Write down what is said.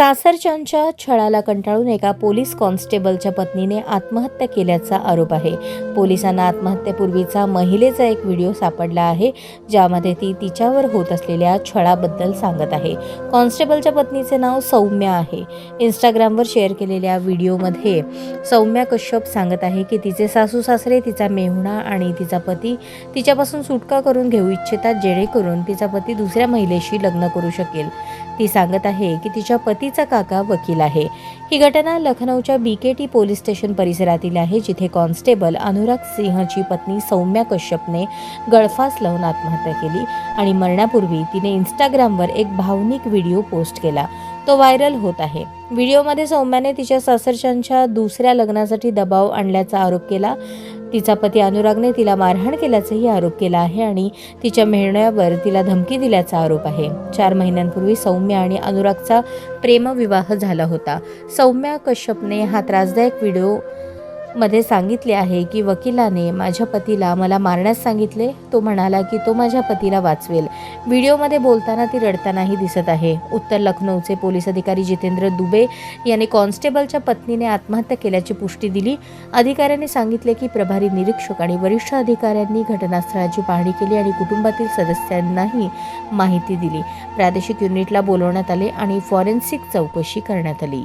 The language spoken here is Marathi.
सासरच्यांच्या छळाला कंटाळून एका पोलीस कॉन्स्टेबलच्या पत्नीने आत्महत्या केल्याचा आरोप आहे. पोलिसांना आत्महत्येपूर्वीचा महिलेचा एक व्हिडिओ सापडला आहे ज्यामध्ये ती तिच्यावर होत असलेल्या छळाबद्दल सांगत आहे. कॉन्स्टेबलच्या पत्नीचे नाव सौम्या आहे. इंस्टाग्रामवर शेअर केलेल्या व्हिडिओमध्ये सौम्या कश्यप सांगत आहे की तिचे सासू सासरे तिचा मेहुणा आणि तिचा पती तिच्यापासून सुटका करून घेऊ इच्छितात जेणेकरून तिचा पती दुसऱ्या महिलेशी लग्न करू शकेल. ती सांगत आहे की तिच्या पती पतीचा काका वकील आहे. ही घटना लखनौच्या बीकेटी पोलीस स्टेशन परिसरातील आहे जिथे कॉन्स्टेबल अनुराग सिंहची पत्नी सौम्या कश्यपने गळफास लावून आत्महत्या केली आणि मरण्यापूर्वी तिने इंस्टाग्रामवर एक भावनिक व्हिडिओ पोस्ट केला. तो व्हायरल होत आहे. व्हिडिओमध्ये सौम्याने तिच्या सासरच्यांच्या दुसऱ्या लग्नासाठी दबाव आणल्याचा आरोप केला. तिचा पती अनुरागने तिला मारहाण केल्याचाही आरोप केला आहे आणि तिच्या मेहण्यावर तिला धमकी दिल्याचा आरोप आहे. चार महिन्यांपूर्वी सौम्या आणि अनुरागचा प्रेमविवाह झाला होता. सौम्या कश्यपने हा त्रासदायक व्हिडिओ मध्ये सांगितले आहे की वकिलाने माझ्या पतीला मला मारण्यास सांगितले. तो म्हणाला की तो माझ्या पतीला वाचवेल. व्हिडिओमध्ये बोलताना ती रडतानाही दिसत आहे. उत्तर लखनौचे पोलीस अधिकारी जितेंद्र दुबे यांनी कॉन्स्टेबलच्या पत्नीने आत्महत्या केल्याची पुष्टी दिली. अधिकाऱ्यांनी सांगितले की प्रभारी निरीक्षक आणि वरिष्ठ अधिकाऱ्यांनी घटनास्थळाची पाहणी केली आणि कुटुंबातील सदस्यांनाही माहिती दिली. प्रादेशिक युनिटला बोलवण्यात आले आणि फॉरेन्सिक चौकशी करण्यात आली.